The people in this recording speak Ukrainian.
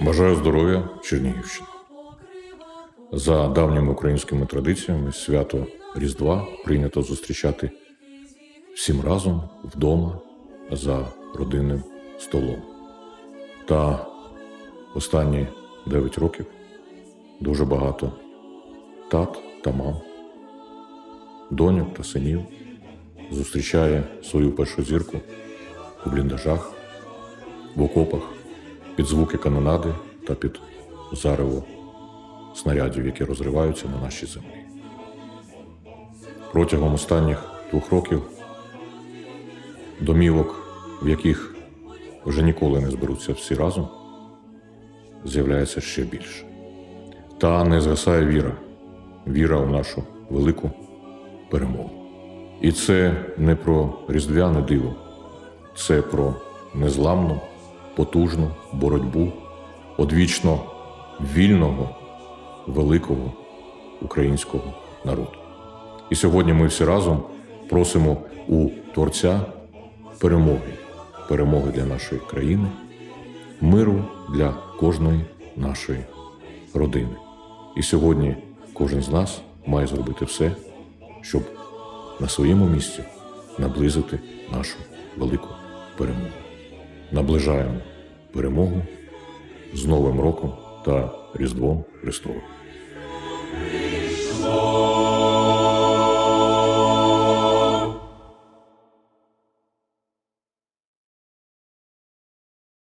Бажаю здоров'я, Чернігівщина. За давніми українськими традиціями свято Різдва прийнято зустрічати всім разом вдома за родинним столом. Та останні 9 років дуже багато тат та мам, доньок та синів зустрічає свою першу зірку у бліндажах, в окопах, під звуки канонади та під зарево снарядів, які розриваються на нашій землі. Протягом останніх двох років домівок, в яких вже ніколи не зберуться всі разом, з'являється ще більше. Та не згасає віра, віра у нашу велику перемогу. І це не про різдвяне диво, це про незламну, потужну боротьбу одвічно вільного, великого українського народу. І сьогодні ми всі разом просимо у Творця перемоги, перемоги для нашої країни, миру для кожної нашої родини. І сьогодні кожен з нас має зробити все, щоб на своєму місці наблизити нашу велику перемогу. Наближаємо перемогу з Новим роком та Різдвом Христовим.